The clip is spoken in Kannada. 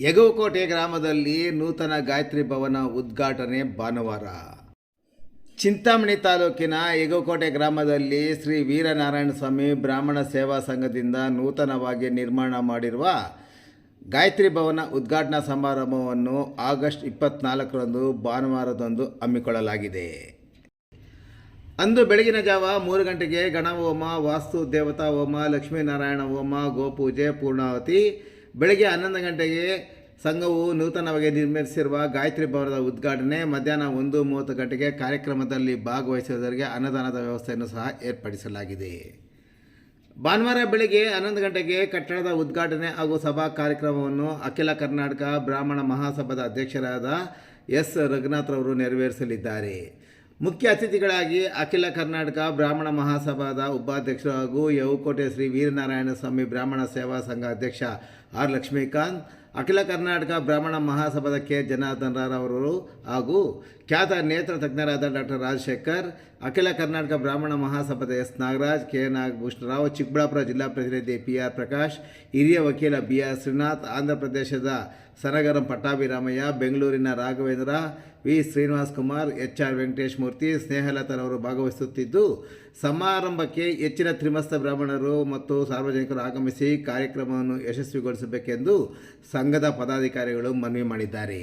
ಯಗವಕೋಟೆ ಗ್ರಾಮದಲ್ಲಿ ನೂತನ ಗಾಯತ್ರಿ ಭವನ ಉದ್ಘಾಟನೆ ಭಾನುವಾರ. ಚಿಂತಾಮಣಿ ತಾಲೂಕಿನ ಯಗವಕೋಟೆ ಗ್ರಾಮದಲ್ಲಿ ಶ್ರೀ ವೀರನಾರಾಯಣ ಸ್ವಾಮಿ ಬ್ರಾಹ್ಮಣ ಸೇವಾ ಸಂಘದಿಂದ ನೂತನವಾಗಿ ನಿರ್ಮಾಣ ಮಾಡಿರುವ ಗಾಯತ್ರಿ ಭವನ ಉದ್ಘಾಟನಾ ಸಮಾರಂಭವನ್ನು ಆಗಸ್ಟ್ ಇಪ್ಪತ್ನಾಲ್ಕರಂದು ಭಾನುವಾರದಂದು ಹಮ್ಮಿಕೊಳ್ಳಲಾಗಿದೆ. ಅಂದು ಬೆಳಗಿನ ಜಾವ ಮೂರು ಗಂಟೆಗೆ ಗಣಹೋಮ ವಾಸ್ತು ದೇವತಾ ಹೋಮ, ಲಕ್ಷ್ಮೀನಾರಾಯಣ ಹೋಮ, ಗೋಪೂಜೆ, ಪೂರ್ಣಾವತಿ ಬೆಳಗ್ಗೆ ಹನ್ನೊಂದು ಗಂಟೆಗೆ ಸಂಘವು ನೂತನವಾಗಿ ನಿರ್ಮಿಸಿರುವ ಗಾಯತ್ರಿ ಭವನದ ಉದ್ಘಾಟನೆ, ಮಧ್ಯಾಹ್ನ ಒಂದು ಮೂವತ್ತು ಗಂಟೆಗೆ ಕಾರ್ಯಕ್ರಮದಲ್ಲಿ ಭಾಗವಹಿಸುವುದರಿಗೆ ಅನ್ನದಾನದ ವ್ಯವಸ್ಥೆಯನ್ನು ಸಹ ಏರ್ಪಡಿಸಲಾಗಿದೆ. ಭಾನುವಾರ ಬೆಳಗ್ಗೆ ಹನ್ನೊಂದು ಗಂಟೆಗೆ ಕಟ್ಟಡದ ಉದ್ಘಾಟನೆ ಹಾಗೂ ಸಭಾ ಕಾರ್ಯಕ್ರಮವನ್ನು ಅಖಿಲ ಕರ್ನಾಟಕ ಬ್ರಾಹ್ಮಣ ಮಹಾಸಭಾದ ಅಧ್ಯಕ್ಷರಾದ ಎಸ್. ರಘುನಾಥ್ರವರು ನೆರವೇರಿಸಲಿದ್ದಾರೆ. ಮುಖ್ಯ ಅತಿಥಿಗಳಾಗಿ ಅಖಿಲ ಕರ್ನಾಟಕ ಬ್ರಾಹ್ಮಣ ಮಹಾಸಭಾದ ಉಪಾಧ್ಯಕ್ಷರು ಹಾಗೂ ಯವುಕೋಟೆ ಶ್ರೀ ವೀರನಾರಾಯಣ ಸ್ವಾಮಿ ಬ್ರಾಹ್ಮಣ ಸೇವಾ ಸಂಘ ಅಧ್ಯಕ್ಷ ಆರ್ ಲಕ್ಷ್ಮೀಕಾಂತ್, ಅಖಿಲ ಕರ್ನಾಟಕ ಬ್ರಾಹ್ಮಣ ಮಹಾಸಭಾದ ಕೆ ಜನಾರ್ದನ್ ರಾರವರು ಹಾಗೂ ಖ್ಯಾತ ನೇತ್ರ ತಜ್ಞರಾದ ಡಾಕ್ಟರ್ ರಾಜಶೇಖರ್, ಅಖಿಲ ಕರ್ನಾಟಕ ಬ್ರಾಹ್ಮಣ ಮಹಾಸಭಾದ ಎಸ್ ನಾಗರಾಜ್, ಕೆ ನಾಗಭೂಷಣರಾವ್, ಚಿಕ್ಕಬಳ್ಳಾಪುರ ಜಿಲ್ಲಾ ಪ್ರತಿನಿಧಿ ಪಿ ಆರ್ ಪ್ರಕಾಶ್, ಹಿರಿಯ ವಕೀಲ ಬಿ ಆರ್ ಶ್ರೀನಾಥ್, ಆಂಧ್ರ ಪ್ರದೇಶದ ಸನಗರಂ ಪಟ್ಟಾಭಿರಾಮಯ್ಯ, ಬೆಂಗಳೂರಿನ Raghavendra, V. Srinivas Kumar, H. R. Venkatesh Murthy ಸ್ನೇಹಲತರವರು ಭಾಗವಹಿಸುತ್ತಿದ್ದು, ಸಮಾರಂಭಕ್ಕೆ ಹೆಚ್ಚಿನ ತ್ರಿಮಸ್ತ ಬ್ರಾಹ್ಮಣರು ಮತ್ತು ಸಾರ್ವಜನಿಕರು ಆಗಮಿಸಿ ಕಾರ್ಯಕ್ರಮವನ್ನು ಯಶಸ್ವಿಗೊಳಿಸಬೇಕೆಂದು ಸಂಘದ ಪದಾಧಿಕಾರಿಗಳು ಮನವಿ ಮಾಡಿದ್ದಾರೆ.